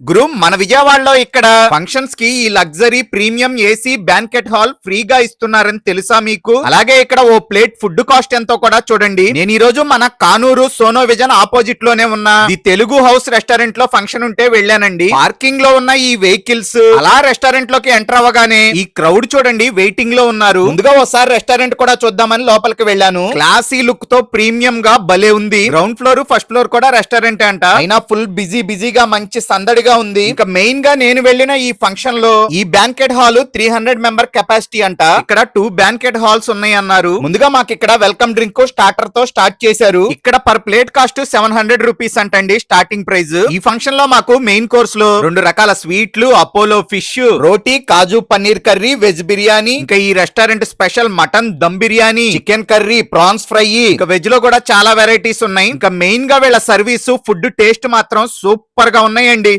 గురు మన విజయవాడలో ఇక్కడ ఫంక్షన్స్కి ఈ luxury premium AC banquet hall ఫ్రీగా ఇస్తున్నారని తెలుసా మీకు? అలాగే ఇక్కడ ఓ ప్లేట్ ఫుడ్ కాస్ట్ ఎంతో కూడా చూడండి. నేను ఈ రోజు మన కానూరు సోనో విజన్ ఆపోజిట్లోనే ఉన్న ది తెలుగు హౌస్ రెస్టారెంట్లో ఫంక్షన్ ఉంటే వెళ్ళానండి. పార్కింగ్లో ఉన్న ఈ వెహికల్స్ అలా రెస్టారెంట్లోకి ఎంటర్ అవ్వగానే ఈ క్రౌడ్ చూడండి వెయిటింగ్లో ఉన్నారు. ముందుగా ఒకసారి రెస్టారెంట్ కూడా చూద్దామని లోపలికి వెళ్ళాను. క్లాసీ లుక్తో ప్రీమియం గా భలే ఉంది. గ్రౌండ్ ఫ్లోర్ ఫస్ట్ ఫ్లోర్ కూడా రెస్టారెంట్ అంట. అయినా ఫుల్ బిజీ బిజీగా మంచి సందడి సందడిగా ఉంది. ఇంకా మెయిన్గా నేను వెళ్ళిన ఈ ఫంక్షన్లో ఈ banquet hall three hundred member capacity అంట. ఇక్కడ టూ బ్యాంకెట్ హాల్స్ ఉన్నాయి అన్నారు ముందుగా మాకు ఇక్కడ వెల్కమ్ డ్రింక్ స్టార్టర్తో స్టార్ట్ చేశారు. ఇక్కడ per plate cost seven hundred rupees అంటండి స్టార్టింగ్ ప్రైస్ ఈ ఫంక్షన్లో మాకు మెయిన్ కోర్స్లో రెండు రకాల స్వీట్లు అపోలో ఫిష్ రోటీ కాజు పన్నీర్ కర్రీ వెజ్ బిర్యానీ ఇంకా ఈ restaurant special mutton dum biryani chicken curry prawns fry. ఇంకా వెజ్లో కూడా చాలా వెరైటీస్ ఉన్నాయి. ఇంకా మెయిన్గా వీళ్ళ సర్వీస్ ఫుడ్ టేస్ట్ మాత్రం సూపర్గా ఉన్నాయండి.